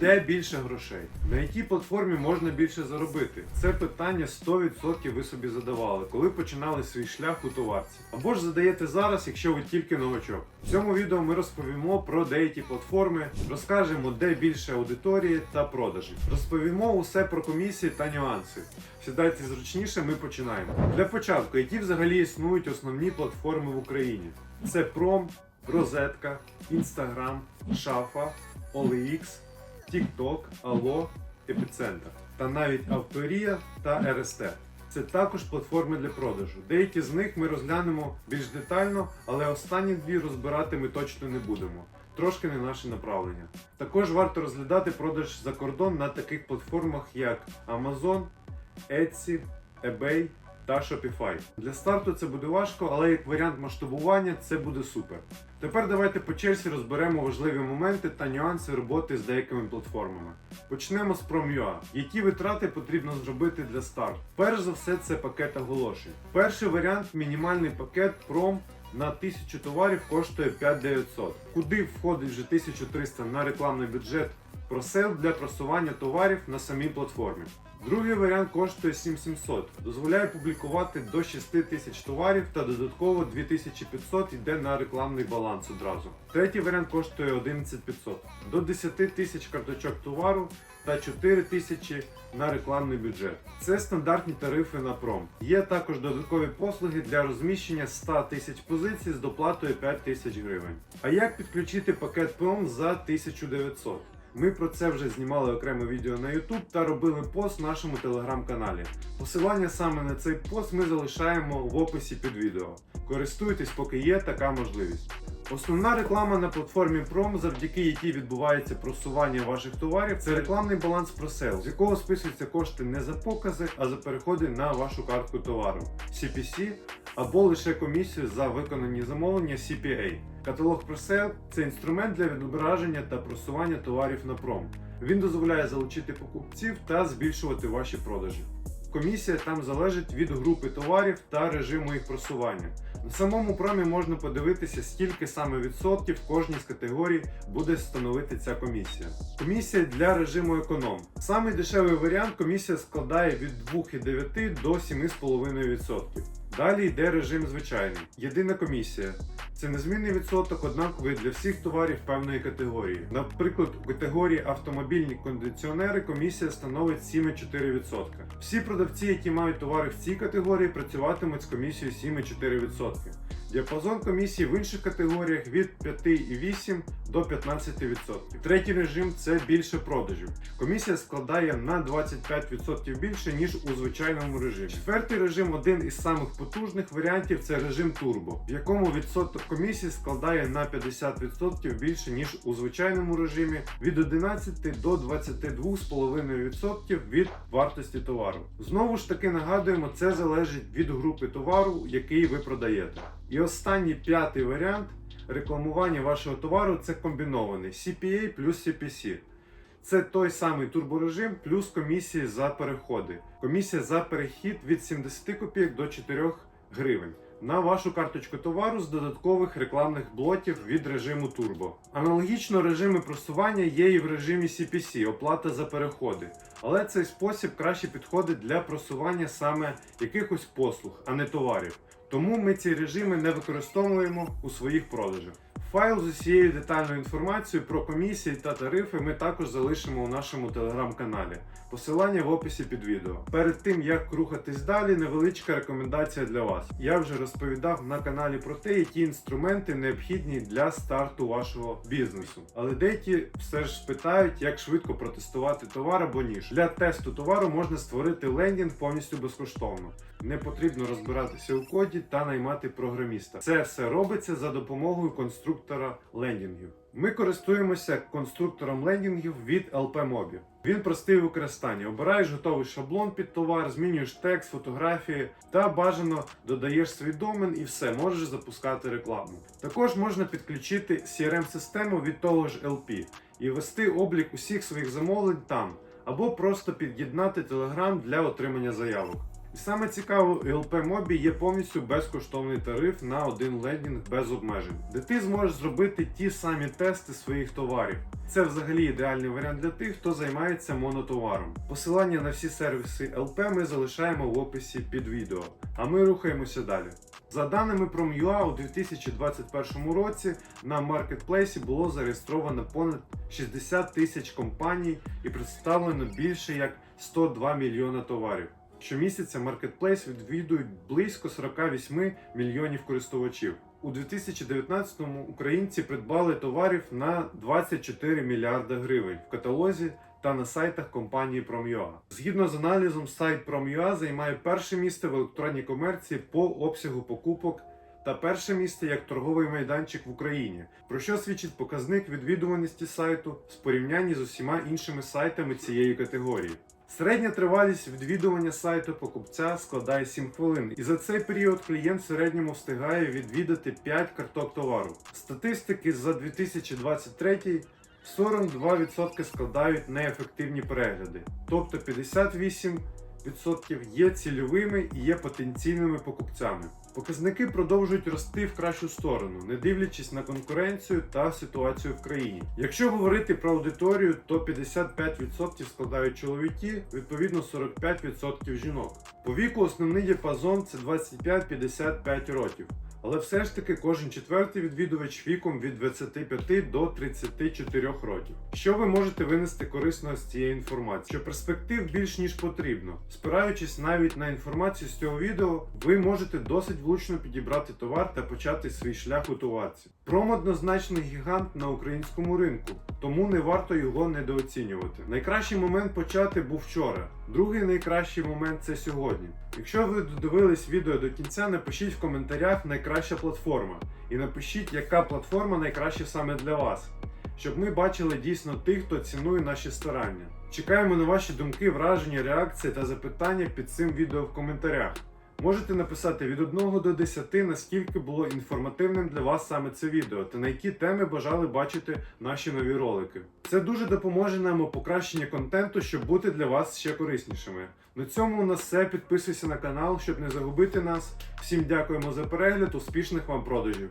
Де більше грошей? На якій платформі можна більше заробити? Це питання 100% ви собі задавали, коли починали свій шлях у товарці. Або ж задаєте зараз, якщо ви тільки новачок. В цьому відео ми розповімо про деякі платформи, розкажемо, де більше аудиторії та продажі. Розповімо усе про комісії та нюанси. Сідайте зручніше, ми починаємо. Для початку, які взагалі існують основні платформи в Україні? Це Пром, Розетка, Інстаграм, Шафа, OLX, TikTok, Allo, Епіцентр та навіть Авторія та РСТ. Це також платформи для продажу. Деякі з них ми розглянемо більш детально, але останні дві розбирати ми точно не будемо. Трошки не наше направлення. Також варто розглядати продаж за кордон на таких платформах, як Amazon, Etsy, eBay та Shopify. Для старту це буде важко, але як варіант масштабування це буде супер. Тепер давайте по черзі розберемо важливі моменти та нюанси роботи з деякими платформами. Почнемо з Prom.ua. Які витрати потрібно зробити для старту? Перш за все, це пакет оголошень. Перший варіант мінімальний пакет Prom на 1000 товарів коштує 5900. Куди входить вже 1300 на рекламний бюджет просел для просування товарів на самій платформі. Другий варіант коштує 7700. Дозволяє публікувати до 6000 товарів та додатково 2500 йде на рекламний баланс одразу. Третій варіант коштує 11500. До 10 тисяч карточок товару та 4000 на рекламний бюджет. Це стандартні тарифи на пром. Є також додаткові послуги для розміщення 100 тисяч позицій з доплатою 5 тисяч гривень. А як підключити пакет пром за 1900? Ми про це вже знімали окреме відео на YouTube та робили пост в нашому телеграм-каналі. Посилання саме на цей пост ми залишаємо в описі під відео. Користуйтесь, поки є така можливість. Основна реклама на платформі Prom, завдяки якій відбувається просування ваших товарів, це рекламний баланс просел, з якого списуються кошти не за покази, а за переходи на вашу картку товару CPC або лише комісію за виконані замовлення CPA. Каталог просел це інструмент для відображення та просування товарів на пром. Він дозволяє залучити покупців та збільшувати ваші продажі. Комісія там залежить від групи товарів та режиму їх просування. На самому промі можна подивитися, скільки саме відсотків кожній з категорій буде становити ця комісія. Комісія для режиму економ. Самий дешевий варіант комісія складає від 2,9 до 7,5%. Далі йде режим звичайний. Єдина комісія. Це незмінний відсоток, однаковий для всіх товарів певної категорії. Наприклад, у категорії автомобільні кондиціонери комісія становить 7,4%. Всі продавці, які мають товари в цій категорії, працюватимуть з комісією 7,4%. Діапазон комісії в інших категоріях від 5,8 до 15%. Третій режим це більше продажів. Комісія складає на 25% більше, ніж у звичайному режимі. Четвертий режим один із самих потужних варіантів це режим турбо, в якому відсоток комісії складає на 50% більше, ніж у звичайному режимі, від 11 до 22,5% від вартості товару. Знову ж таки нагадуємо, це залежить від групи товару, який ви продаєте. І останній п'ятий варіант рекламування вашого товару це комбінований CPA плюс CPC. Це той самий турборежим плюс комісії за переходи. Комісія за перехід від 70 копійок до 4 гривень. На вашу карточку товару з додаткових рекламних блоків від режиму Turbo. Аналогічно режими просування є і в режимі CPC, оплата за переходи. Але цей спосіб краще підходить для просування саме якихось послуг, а не товарів. Тому ми ці режими не використовуємо у своїх продажах. Файл з усією детальною інформацією про комісії та тарифи ми також залишимо у нашому телеграм-каналі. Посилання в описі під відео. Перед тим як рухатись далі, невеличка рекомендація для вас. Я вже розповідав на каналі про те, які інструменти необхідні для старту вашого бізнесу. Але деякі все ж питають, як швидко протестувати товар або ніж. Для тесту товару можна створити лендінг повністю безкоштовно. Не потрібно розбиратися у коді та наймати програміста. Це все робиться за допомогою конструктора лендінгів. Ми користуємося конструктором лендінгів від LP-Mobi. Він простий у використанні. Обираєш готовий шаблон під товар, змінюєш текст, фотографії та бажано додаєш свій домен і все, можеш запускати рекламу. Також можна підключити CRM-систему від того ж LP і вести облік усіх своїх замовлень там, або просто під'єднати Telegram для отримання заявок. І саме цікаво, у ЛП Мобі є повністю безкоштовний тариф на один лендінг без обмежень, де ти зможеш зробити ті самі тести своїх товарів. Це взагалі ідеальний варіант для тих, хто займається монотоваром. Посилання на всі сервіси ЛП ми залишаємо в описі під відео. А ми рухаємося далі. За даними Prom.ua, у 2021 році на маркетплейсі було зареєстровано понад 60 тисяч компаній і представлено більше як 102 мільйона товарів. Щомісяця маркетплейс відвідують близько 48 мільйонів користувачів. У 2019-му українці придбали товарів на 24 мільярда гривень в каталозі та на сайтах компанії Prom.ua. Згідно з аналізом, сайт Prom.ua займає перше місце в електронній комерції по обсягу покупок та перше місце як торговий майданчик в Україні, про що свідчить показник відвідуваності сайту в порівнянні з усіма іншими сайтами цієї категорії. Середня тривалість відвідування сайту покупця складає 7 хвилин, і за цей період клієнт в середньому встигає відвідати 5 карток товару. Статистики за 2023 42% складають неефективні перегляди, тобто 58% є цільовими і є потенційними покупцями. Показники продовжують рости в кращу сторону, не дивлячись на конкуренцію та ситуацію в країні. Якщо говорити про аудиторію, то 55% складають чоловіки, відповідно 45% жінок. По віку основний діапазон це 25-55 років. Але все ж таки кожен четвертий відвідувач віком від 25 до 34 років. Що ви можете винести корисного з цієї інформації? Що перспектив більш ніж потрібно. Спираючись навіть на інформацію з цього відео, ви можете досить влучно підібрати товар та почати свій шлях у товарці. Пром однозначно гігант на українському ринку, тому не варто його недооцінювати. Найкращий момент почати був вчора. Другий найкращий момент це сьогодні. Якщо ви додивились відео до кінця, напишіть в коментарях найкраща платформа. І напишіть, яка платформа найкраща саме для вас, щоб ми бачили дійсно тих, хто цінує наші старання. Чекаємо на ваші думки, враження, реакції та запитання під цим відео в коментарях. Можете написати від 1 до 10, наскільки було інформативним для вас саме це відео, та на які теми бажали бачити наші нові ролики. Це дуже допоможе нам у покращенні контенту, щоб бути для вас ще кориснішими. На цьому у нас все. Підписуйся на канал, щоб не загубити нас. Всім дякуємо за перегляд, успішних вам продажів!